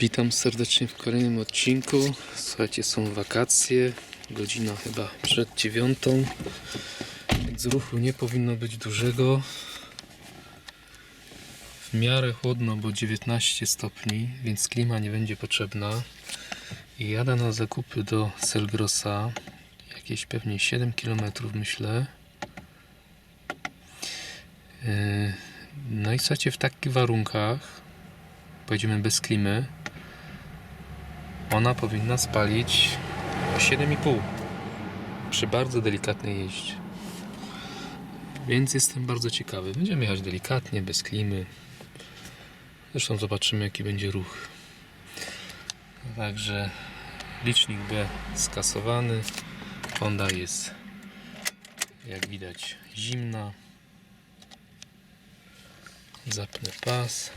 Witam serdecznie w kolejnym odcinku. Słuchajcie, są wakacje, godzina chyba przed dziewiątą, więc ruchu nie powinno być dużego. W miarę chłodno, bo 19 stopni, więc klima nie będzie potrzebna. I jadę na zakupy do Selgrosa, jakieś pewnie 7 km myślę. Yy, No i słuchajcie, w takich warunkach, pojedziemy bez klimy, ona powinna spalić 7,5 przy bardzo delikatnej jeździe. Więc jestem bardzo ciekawy. Będziemy jechać delikatnie, bez klimy. Zresztą zobaczymy, jaki będzie ruch. Także licznik B skasowany. Honda jest, jak widać, zimna. Zapnę pas.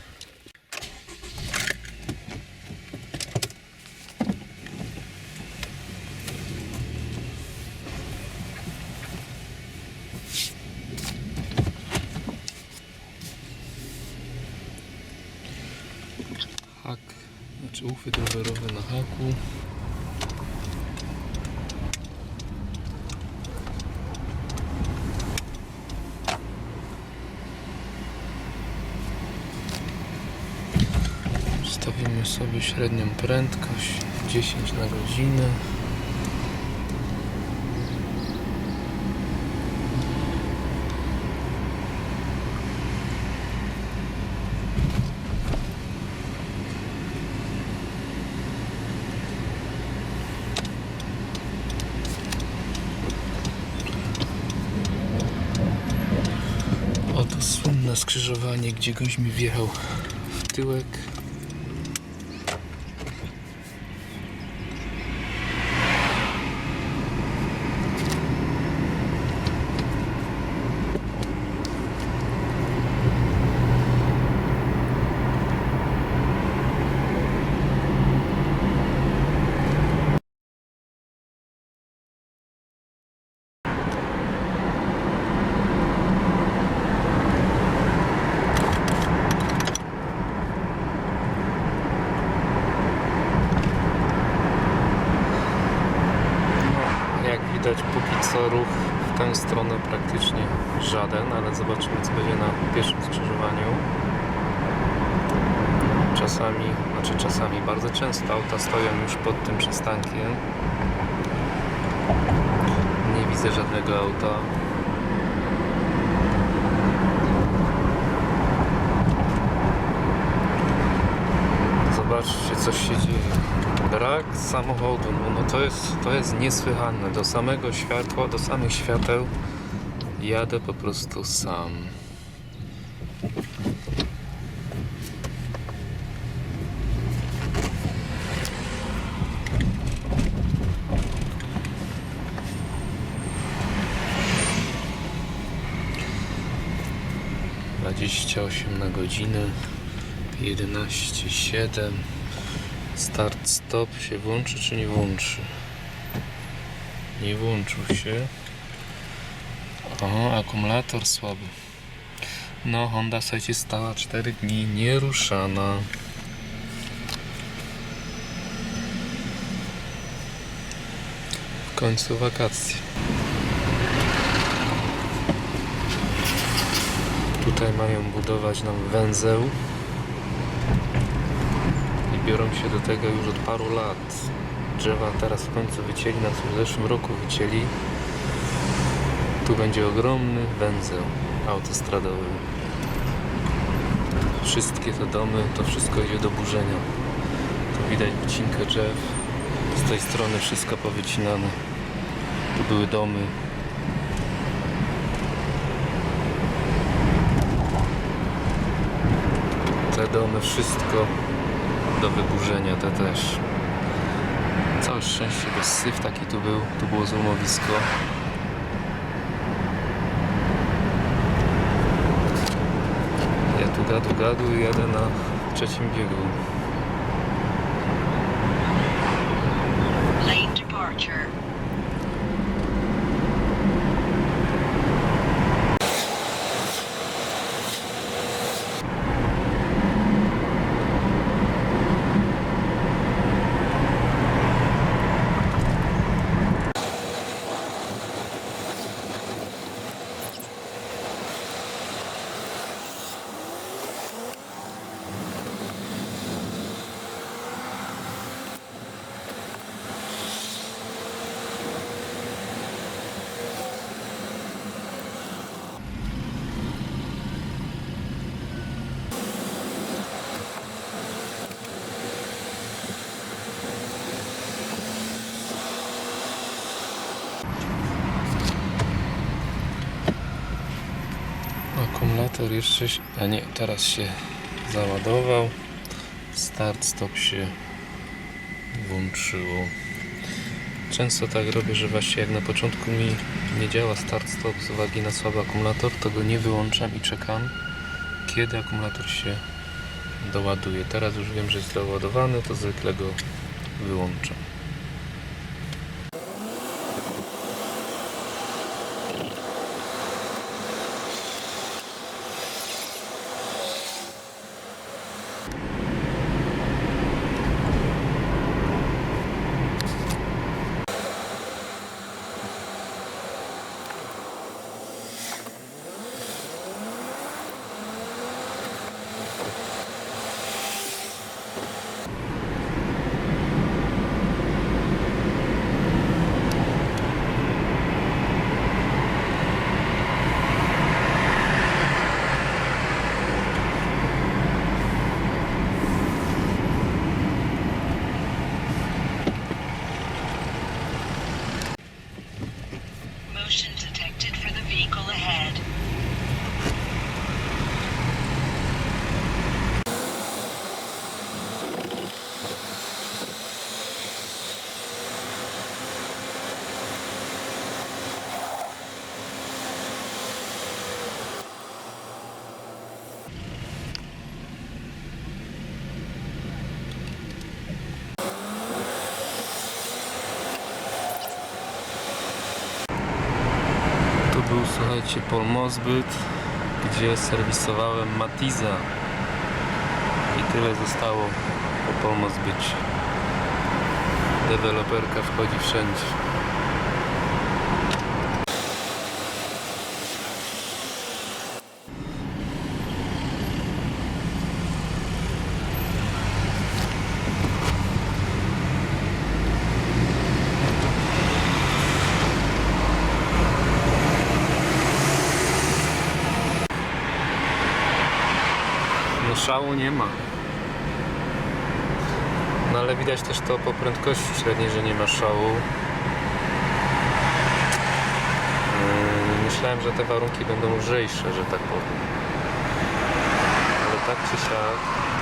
Uchwyt rowerowy na haku. Stawimy sobie średnią prędkość 10 na godzinę. Słynne skrzyżowanie, gdzie goś mi wjechał w tyłek. No, jak widać, póki co ruch w tę stronę praktycznie żaden, ale zobaczymy, co będzie na pierwszym skrzyżowaniu. Czasami, znaczy czasami, bardzo często auta stoją już pod tym przystankiem. Nie widzę żadnego auta. Zobaczcie, co się dzieje. Brak samochodu, no, no to, jest, to jest niesłychane. Do samego światła, do samych świateł jadę po prostu sam. Dwadzieścia osiem na godzinę, jedenaście siedem. Start stop się włączy czy nie włączy? Nie włączył się. O, akumulator słaby. No, Honda słuchajcie stała 4 dni nieruszana. W końcu wakacje. Tutaj mają budować nam węzeł biorą się do tego już od paru lat. Drzewa teraz w końcu wycięli, nas w zeszłym roku wycięli. Tu będzie ogromny węzeł autostradowy. Wszystkie te domy, to wszystko idzie do burzenia. Tu widać wycinkę drzew. Z tej strony wszystko powycinane. Tu były domy. Te domy, wszystko do wyburzenia, te też. Całe szczęście bez syf taki tu był, tu było złomowisko. Ja tu gadu gadu jadę na trzecim biegu. Akumulator jeszcze się... A nie, teraz się załadował. Start, stop się włączyło. Często tak robię, że właśnie jak na początku mi nie działa start stop z uwagi na słaby akumulator, to go nie wyłączam i czekam, kiedy akumulator się doładuje. Teraz już wiem, że jest doładowany, to zwykle go wyłączam. Słuchajcie, Paul Mosbyt, gdzie serwisowałem Matiza. I tyle zostało po Paul Mosbycie. Deweloperka wchodzi wszędzie. No szału nie ma. No ale widać też to po prędkości średniej, że nie ma szału. Yy, Myślałem, że te warunki będą lżejsze, że tak powiem. Ale tak czy siak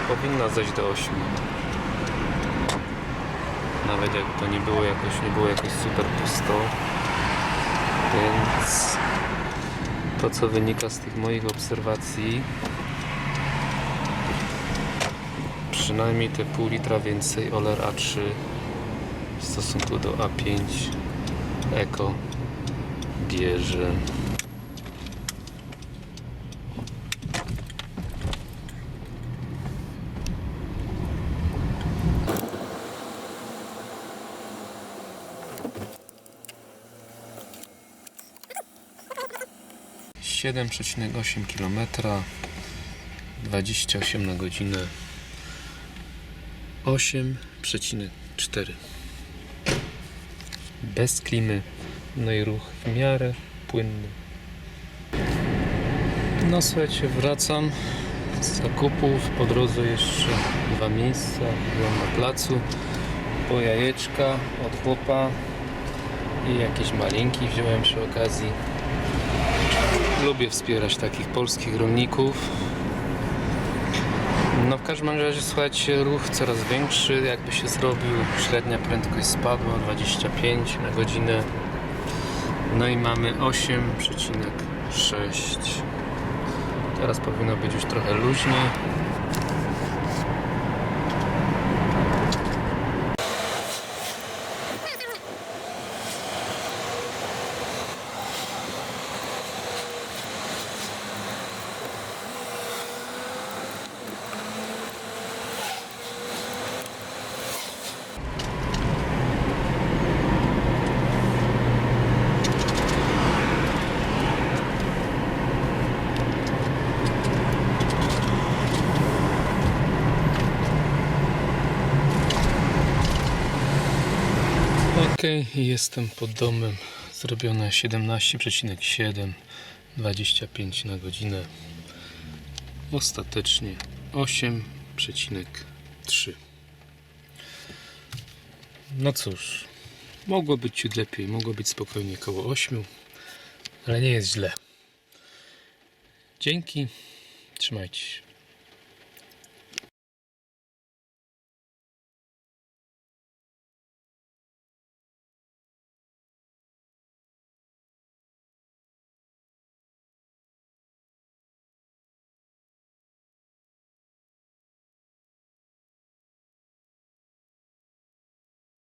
powinna zejść do 8. Nawet jak to nie było jakoś, nie było jakoś super pusto. Więc to co wynika z tych moich obserwacji przynajmniej te pół litra więcej Oler A3 w stosunku do A5 Eco bierze. Siedem przecinek osiem kilometra, 28 na godzinę. 8,4 bez klimy no i ruch w miarę płynny. No słuchajcie wracam z zakupów po drodze jeszcze dwa miejsca byłem na placu po jajeczka od chłopa i jakieś malinki wziąłem przy okazji. Lubię wspierać takich polskich rolników no w każdym razie słuchajcie, ruch coraz większy jakby się zrobił, średnia prędkość spadła 25 na godzinę. No i mamy 8,6 teraz powinno być już trochę luźniej jestem pod domem. Zrobione 17,7, 25 na godzinę. Ostatecznie 8,3. No cóż, mogło być ciut lepiej, mogło być spokojnie koło 8, ale nie jest źle. Dzięki. Trzymajcie się.